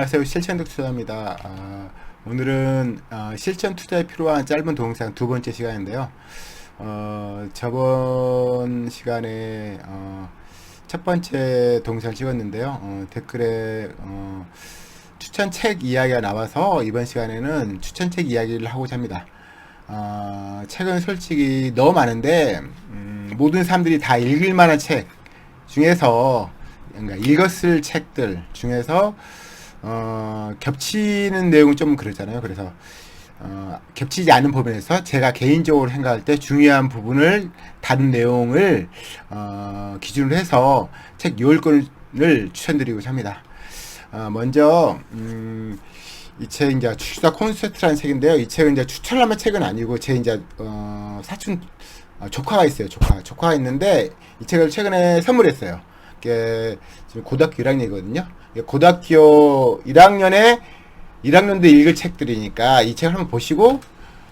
안녕하세요. 실천득 투자입니다. 아, 오늘은 어, 실천 투자에 필요한 짧은 동영상 두 번째 시간인데요. 어, 저번 시간에 어, 첫 번째 동영상을 찍었는데요. 어, 댓글에 어, 추천 책 이야기가 나와서 이번 시간에는 추천 책 이야기를 하고자 합니다. 어, 책은 솔직히 너무 많은데 음, 모든 사람들이 다 읽을 만한 책 중에서 그러니까 읽었을 책들 중에서 어, 겹치는 내용은 좀 그러잖아요. 그래서 어, 겹치지 않은 부분에서 제가 개인적으로 생각할 때 중요한 부분을 다룬 내용을 어, 기준으로 해서 책 10권을 추천드리고자 합니다. 어, 먼저 음, 이책 이제 추사 콘서트라는 책인데요. 이 책은 이제 추천하면 책은 아니고 제 이제 어, 사촌 어, 조카가 있어요. 조카 조카가 있는데 이 책을 최근에 선물했어요. 이게 지금 고등학교 1학년이거든요. 고등학교 1학년에 1학년도 읽을 책들이니까 이 책을 한번 보시고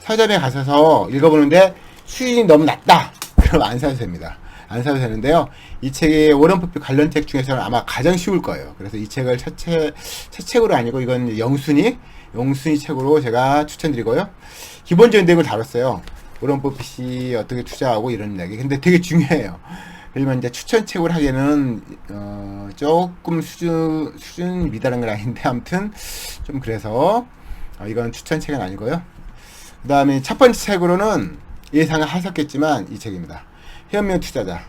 서점에 가셔서 읽어보는데 수준이 너무 낮다. 그럼 안 사도 됩니다. 안 사도 되는데요. 이 책이 워런 버핏 관련 책 중에서는 아마 가장 쉬울 거예요. 그래서 이 책을 첫, 책, 첫 책으로 아니고 이건 영순이, 영순이 책으로 제가 추천드리고요. 기본적인 내용을 다뤘어요. 워런 버핏이 어떻게 투자하고 이런 이야기. 근데 되게 중요해요. 그러면 이제 추천 책을 하기에는 어, 조금 수준 수준 미달한 건 아닌데 아무튼 좀 그래서 어, 이건 추천 책은 아니고요. 그 다음에 첫 번째 책으로는 예상을 하셨겠지만 이 책입니다. 현명 투자자.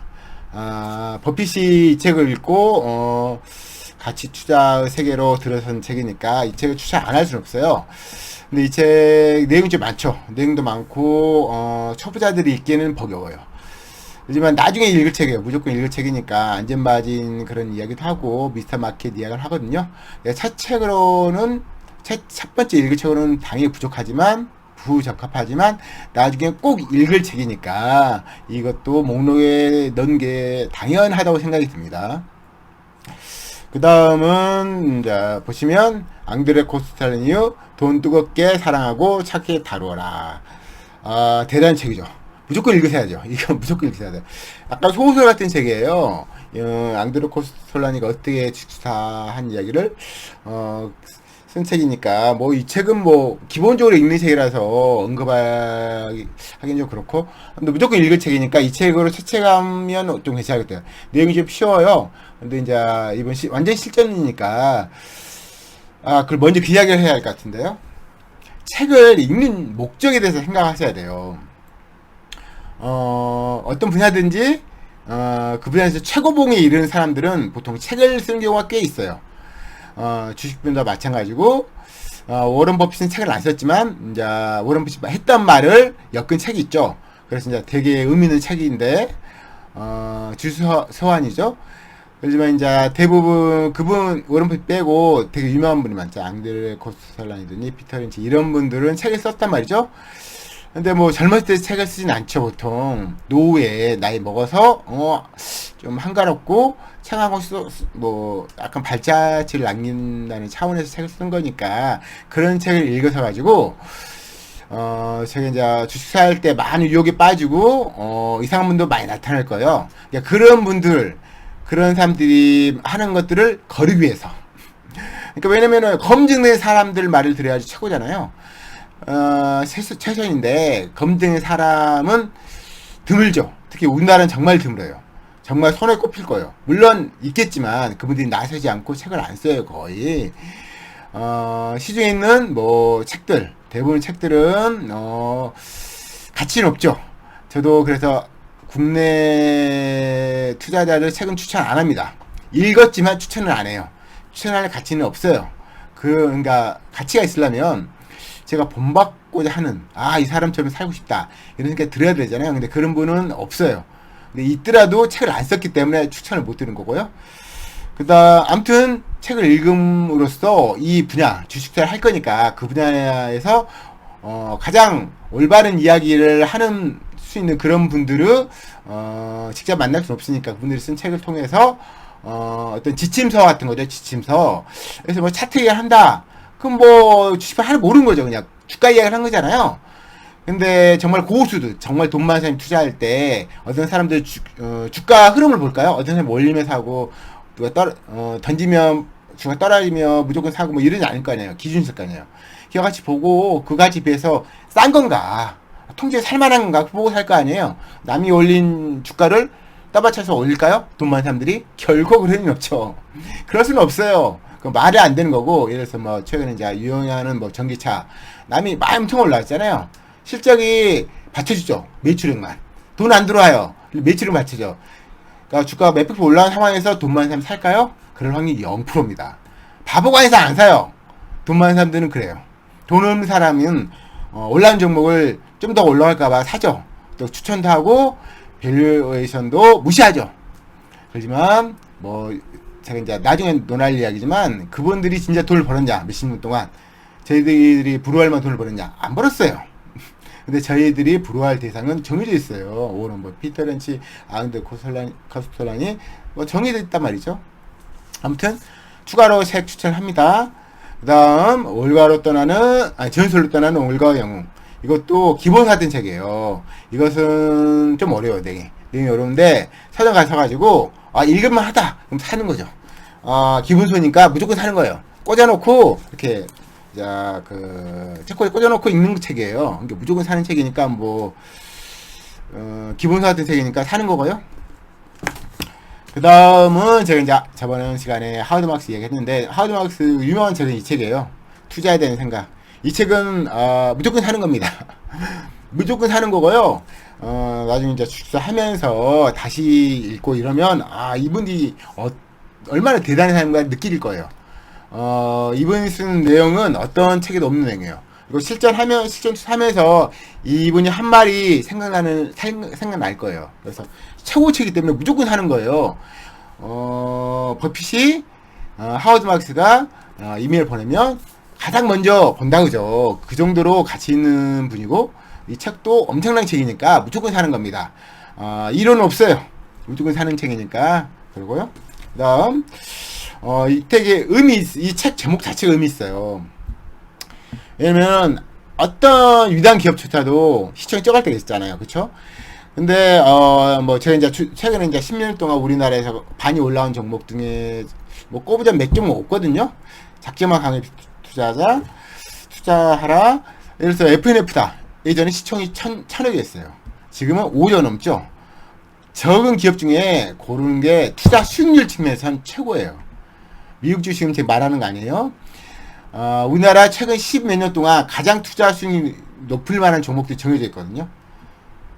아, 버핏이 이 책을 읽고 어, 가치 투자 세계로 들어선 책이니까 이 책을 추천 안 할 수는 없어요. 근데 이 책 내용이 좀 많죠. 내용도 많고 어, 초보자들이 읽기에는 버거워요. 하지만 나중에 읽을 책이에요. 무조건 읽을 책이니까 안전마진 그런 이야기도 하고 미스터 마켓 이야기를 하거든요. 예, 첫 책으로는 첫, 첫 번째 읽을 책으로는 당연히 부족하지만 부적합하지만 나중에 꼭 읽을 책이니까 이것도 목록에 넣은 게 당연하다고 생각이 듭니다. 그 다음은 자 보시면 앙드레 코스탈리뉴 돈 뜨겁게 사랑하고 착하게 다루어라. 아 대단한 책이죠. 무조건 읽으셔야죠. 이건 무조건 읽으셔야 돼요. 약간 소설 같은 책이에요. 어, 앙드로 코스톨라니가 어떻게 주사한 이야기를 어, 쓴 책이니까 뭐 이 책은 뭐 기본적으로 읽는 책이라서 언급하기는 좀 그렇고 근데 무조건 읽을 책이니까 이 책으로 채책하면 좀 괜찮겠대요. 내용이 좀 쉬워요. 근데 이제 이번 시, 완전 실전이니까 아 그걸 먼저 그 이야기를 해야 할 것 같은데요. 책을 읽는 목적에 대해서 생각하셔야 돼요. 어, 어떤 분야든지 어, 그 분야에서 최고봉에 이르는 사람들은 보통 책을 쓰는 경우가 꽤 있어요. 어, 주식분도 마찬가지고 어, 워런 버핏은 책을 안 썼지만 이제 워런 버핏이 했던 말을 엮은 책이 있죠. 그래서 이제 되게 의미 있는 책인데 어, 주소 소환이죠. 그렇지만 이제 대부분 그분 워런 버핏 빼고 되게 유명한 분이 많죠. 앙드레 코스설란이더니 피터 린치 이런 분들은 책을 썼단 말이죠. 근데 뭐 젊었을 때 책을 쓰진 않죠 보통 노후에 나이 먹어서 어 좀 한가롭고 책하고 뭐 약간 발자취를 남긴다는 차원에서 책을 쓴 거니까 그런 책을 읽어서 가지고 어 제가 이제 주식 살 때 많은 유혹에 빠지고 어 이상한 분도 많이 나타날 거예요. 그러니까 그런 분들 그런 사람들이 하는 것들을 거르기 위해서. 그러니까 왜냐면은 검증된 사람들 말을 들어야지 최고잖아요. 어, 최선인데 검증의 사람은 드물죠. 특히 우리나라는 정말 드물어요. 정말 손에 꼽힐 거예요. 물론 있겠지만 그분들이 나서지 않고 책을 안 써요 거의. 어, 시중에 있는 뭐 책들 대부분 책들은 어, 가치는 없죠. 저도 그래서 국내 투자자들 책은 추천 안 합니다. 읽었지만 추천을 안 해요. 추천할 가치는 없어요. 그, 그러니까 가치가 있으려면 제가 본받고자 하는 아 이 사람처럼 살고 싶다 이런 생각이 들어야 되잖아요. 근데 그런 분은 없어요. 근데 있더라도 책을 안 썼기 때문에 추천을 못 드는 거고요. 그다음 아무튼 책을 읽음으로써 이 분야 주식투자를 할 거니까 그 분야에서 어, 가장 올바른 이야기를 하는 수 있는 그런 분들을 어, 직접 만날 수 없으니까 그분들이 쓴 책을 통해서 어, 어떤 지침서 같은 거죠 지침서 그래서 뭐 차트 얘기를 한다 그럼 뭐 주식을 하나 모르는 거죠. 그냥 주가 이야기를 한 거잖아요. 근데 정말 고수들, 정말 돈 많은 사람이 투자할 때 어떤 사람들 주, 어, 주가 흐름을 볼까요? 어떤 사람이 올리면서 하고 누가 떨, 어, 던지면 주가 떨어지면 무조건 사고 뭐 이러지 않을 거 아니에요. 기준 있을 거 아니에요. 기업가치 보고 그 가치 비해서 싼 건가, 통째로 살만한 건가 보고 살 거 아니에요. 남이 올린 주가를 떠받쳐서 올릴까요? 돈 많은 사람들이? 결코 그럴 리는 없죠. 그럴 수는 없어요. 그 말이 안 되는 거고, 예를 들어서 뭐, 최근에 이제 유용하는 뭐 전기차, 남이 막 엄청 올라왔잖아요. 실적이 받쳐주죠. 매출액만. 돈 안 들어와요. 매출액 받쳐줘. 그러니까 주가가 몇백 프로 올라간 상황에서 돈 많은 사람 살까요? 그럴 확률이 0%입니다. 바보가 아니서 안 사요. 돈 많은 사람들은 그래요. 돈 없는 사람은 어, 올라온 종목을 좀 더 올라갈까봐 사죠. 또 추천도 하고 밸류에이션도 무시하죠. 그렇지만 뭐 제가 이제 나중에 논할 이야기지만 그분들이 진짜 돈을 벌었냐 몇십 년 동안 저희들이 부러워할 만한 돈을 벌었냐 안 벌었어요. 근데 저희들이 부러워할 대상은 정해져 있어요. 오는 뭐 피터 렌치, 아흔드 코솔란, 커스톨란이 뭐 정해져 있단 말이죠. 아무튼 추가로 책 추천합니다. 그 다음 올가로 떠나는 아니 전설로 떠나는 올가와 영웅 이것도 기본 사된 책이에요. 이것은 좀 어려워요. 내용이 내용이 어려운데 서점 가서 가지고 아 읽을만 하다 그럼 사는 거죠. 아 기분 소니까 무조건 사는 거예요. 꽂아놓고 이렇게 자 그 책꽂이 꽂아놓고 읽는 책이에요. 그러니까 무조건 사는 책이니까 뭐 어, 기본서 같은 책이니까 사는 거고요. 그 다음은 제가 이제 저번 시간에 하우드 막스 얘기했는데 하우드 막스 유명한 책은 이 책이에요. 투자해야 되는 생각. 이 책은 어, 무조건 사는 겁니다. 무조건 사는 거고요. 어, 나중에 이제 주사하면서 다시 읽고 이러면 아 이분이 어, 얼마나 대단한 사람인가 느낄 거예요. 어, 이분이 쓰는 내용은 어떤 책에도 없는 내용이에요. 그리고 실전하면 실전하면서 이분이 한 말이 생각나는 생각날 거예요. 그래서 최고치이기 때문에 무조건 하는 거예요. 어, 버핏이 어, 하워드 막스가 어, 이메일 보내면 가장 먼저 본다 그죠. 그 정도로 가치 있는 분이고 이 책도 엄청난 책이니까 무조건 사는 겁니다. 어, 이론은 없어요. 무조건 사는 책이니까 그리고요. 그다음 어, 이 책의 의미 이 책 제목 자체가 의미 있어요. 왜냐면 어떤 위대한 기업조차도 시청이 적을 때가 있잖아요. 그쵸? 근데 어뭐 제가 이제 주, 최근에 이제 10년 동안 우리나라에서 많이 올라온 종목 중에 뭐 꼽으자면 몇 종목 없거든요. 작지만 강의 투자자 투자하라. 예를 들어서 FNF다. 예전에 시청이 천, 천억이 었어요 지금은 5조 넘죠. 적은 기업 중에 고르는 게 투자 수익률 측면에서는 최고예요. 미국 주식은 지금 말하는 거 아니에요? 어, 우리나라 최근 10몇 년 동안 가장 투자 수익이 높을 만한 종목들이 정해져 있거든요.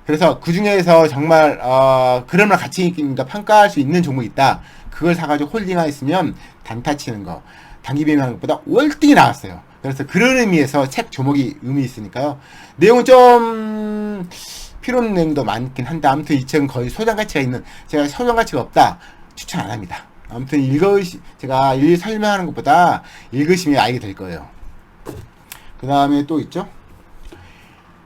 그래서 그 중에서 정말 어, 그러나 가치 있다 평가할 수 있는 종목이 있다. 그걸 사가지고 홀딩하였으면 단타 치는 거, 단기 배매하는 것보다 월등히 나왔어요. 그래서 그런 의미에서 책 조목이 의미 있으니까요. 내용은 좀 필요한 내용도 많긴 한데 아무튼 이 책은 거의 소장 가치가 있는 제가 소장 가치가 없다 추천 안 합니다. 아무튼 읽으시 제가 일일이 설명하는 것보다 읽으시면 알게 될 거예요. 그 다음에 또 있죠.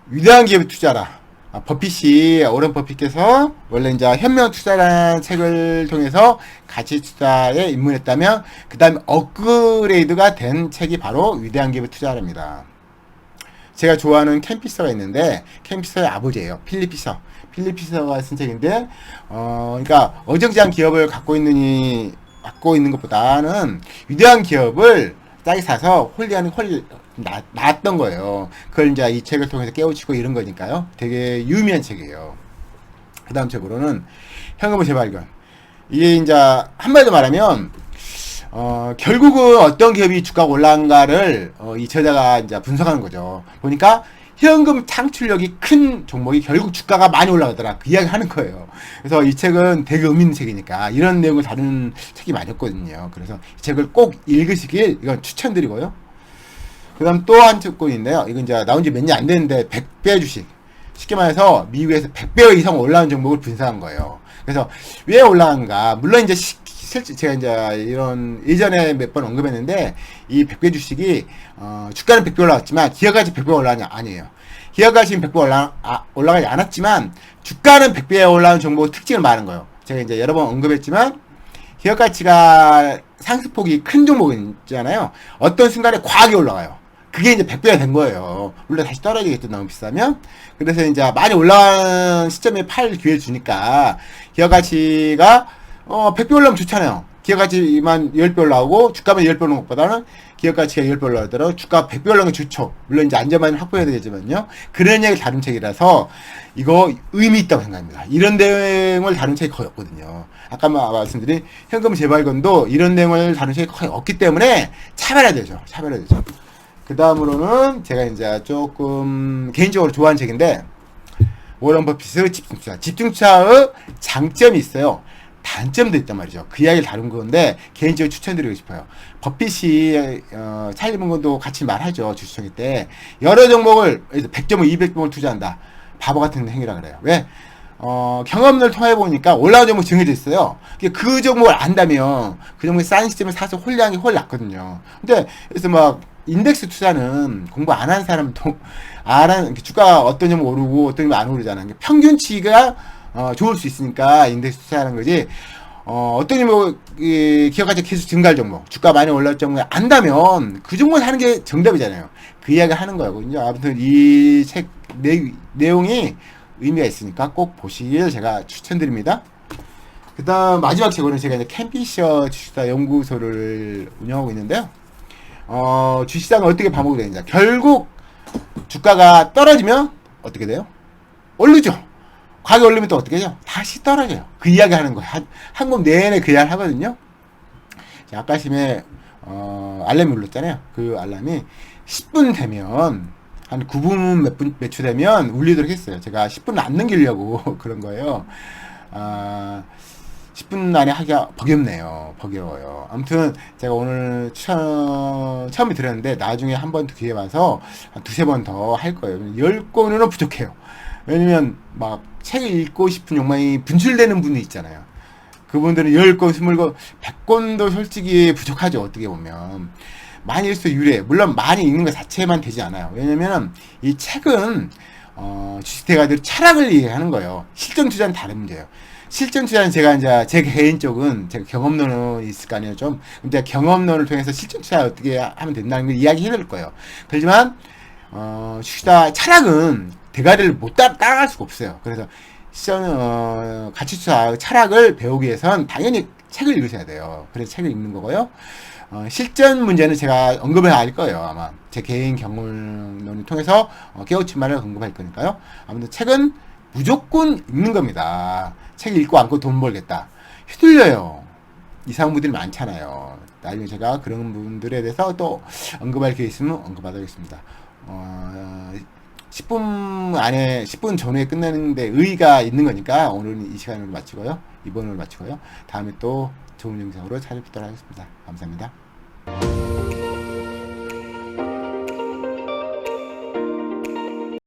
위대한 기업에 투자라. 아, 버핏이 오렌 버핏께서 원래 이제 현명 투자라는 책을 통해서 가치 투자에 입문했다면 그 다음에 업그레이드가 된 책이 바로 위대한 기업에 투자랍니다. 제가 좋아하는 캠피서가 있는데 캠피서의 아버지예요. 필리피서. 필리피서가 쓴 책인데 어 그러니까 어정쩡한 기업을 갖고 있는 갖고 있는 것보다는 위대한 기업을 싸게 사서 홀리하는 홀 나, 낫던 거예요. 그걸 이제 이 책을 통해서 깨우치고 이런 거니까요. 되게 유의미한 책이에요. 그 다음 책으로는 현금의 재발견. 이게 이제 한마디로 말하면 어, 결국은 어떤 기업이 주가가 올라간가를 어, 이 저자가 이제 분석하는 거죠. 보니까 현금 창출력이 큰 종목이 결국 주가가 많이 올라가더라. 그 이야기 하는 거예요. 그래서 이 책은 되게 의미 있는 책이니까 이런 내용을 다루는 책이 많았거든요. 그래서 이 책을 꼭 읽으시길 이건 추천드리고요. 그 다음 또한 있는데요. 이건 이제 나온 지 몇 년 안 됐는데 100배 주식. 쉽게 말해서 미국에서 100배 이상 올라온 종목을 분석한 거예요. 그래서 왜 올라간가? 물론 이제 시, 실제 제가 이제 이런 예전에 몇 번 언급했는데 이 100배 주식이 어, 주가는 100배 올라왔지만 기업가치 100배 올라가냐 아니에요. 기업가치는 100배 올라 아, 올라가지 않았지만 주가는 100배 올라온 종목 특징을 말하는 거예요. 제가 이제 여러 번 언급했지만 기업 가치가 상승폭이 큰 종목은 있잖아요. 어떤 순간에 과하게 올라가요. 그게 이제 100배가 된 거예요. 물론 다시 떨어지겠죠. 너무 비싸면. 그래서 이제 많이 올라간 시점에 팔 기회 주니까 기업 가치가 어, 100배 올라면 좋잖아요. 기업 가치만 10배 올라오고 주가만 10배 오는 것보다는 기업 가치가 10배 올라오더라도 주가 100배 올라오는 게 좋죠. 물론 이제 안전만 확보해야 되지만요. 그런 얘기를 다룬 책이라서 이거 의미 있다고 생각합니다. 이런 내용을 다룬 책이 거의 없거든요. 아까 마- 말씀드린 현금 재발권도 이런 내용을 다룬 책이 거의 없기 때문에 차별해야 되죠. 차별해야 되죠. 그 다음으로는 제가 이제 조금 개인적으로 좋아하는 책인데 워런 버핏의 집중투자. 집중투자의 장점이 있어요. 단점도 있단 말이죠. 그 이야기를 다룬 건데 개인적으로 추천드리고 싶어요. 버핏이 어, 찰리 문 건도 같이 말하죠. 주식총회 때 여러 종목을 100종목, 200종목을 투자한다. 바보 같은 행위라 그래요. 왜? 어, 경험을 통해 보니까 올라온 종목 정해져 있어요. 그- 그 종목을 안다면 그 종목이 싼 시점에 사서 홀량이 홀 났거든요. 근데 그래서 막 인덱스 투자는 공부 안 한 사람도 안 하는 주가 어떤 종목 오르고 어떤 종목 안 오르잖아요. 그러니까 평균치가 어, 좋을 수 있으니까 인덱스 투자하는 거지. 어, 어떤 종목 이 기업 가치 계속 증가할 종목, 주가 많이 올랐 종목에 안다면 그 종목 하는 게 정답이잖아요. 그 이야기 하는 거거든요. 아무튼 이 책 내용이 의미가 있으니까 꼭 보시길 제가 추천드립니다. 그 다음 마지막 책으로는 제가 이제 캠피셔 주식사 연구소를 운영하고 있는데요. 어, 주식시장은 어떻게 반복이 되는지. 결국 주가가 떨어지면 어떻게 돼요? 오르죠. 가격 올리면 또 어떻게 해요? 다시 떨어져요. 그 이야기 하는 거예요. 한, 한국 내내 그 이야기 하거든요. 자, 아까 심에, 어, 알람이 울렸잖아요. 그 알람이 10분 되면, 한 9분 몇 분, 몇초 되면 울리도록 했어요. 제가 10분 안 넘기려고 그런 거예요. 아, 10분 안에 하기가 버겁네요. 버거워요. 아무튼 제가 오늘 처, 처음에 들었는데 나중에 한번더 기회 와서 한 두세 번 더 할 거예요. 10권은 부족해요. 왜냐면 막 책을 읽고 싶은 욕망이 분출되는 분이 있잖아요. 그분들은 10권, 20권, 100권도 솔직히 부족하죠. 어떻게 보면. 많이 읽어서 유리해. 물론 많이 읽는 것 자체만 되지 않아요. 왜냐면 이 책은 어, 주식대가들 철학을 이해하는 거예요. 실전 투자는 다른 문제예요. 실전 투자는 제가 이제 제 개인적은 제가 경험론은 있을 거 아니에요 좀. 근데 경험론을 통해서 실전 투자 어떻게 하면 된다는 걸 이야기 해 드릴 거예요. 그렇지만 어 주식다 철학은 대가리를 못 따, 따라갈 수가 없어요. 그래서 실전 어, 가치 투자 철학을 배우기 위해선 당연히 책을 읽으셔야 돼요. 그래서 책을 읽는 거고요. 어, 실전 문제는 제가 언급을 할 거예요 아마. 제 개인 경험론을 통해서 어, 깨우친 말을 언급할 거니까요. 아무튼 책은 무조건 읽는 겁니다. 책 읽고 않고 돈 벌겠다. 휘둘려요. 이상한 분들이 많잖아요. 나중에 제가 그런 분들에 대해서 또 언급할 게 있으면 언급하도록하겠습니다. 어, 10분 안에 10분 전후에 끝내는데 의의가 있는 거니까 오늘은 이 시간으로 마치고요. 이번으로 마치고요. 다음에 또 좋은 영상으로 찾아뵙도록 하겠습니다. 감사합니다.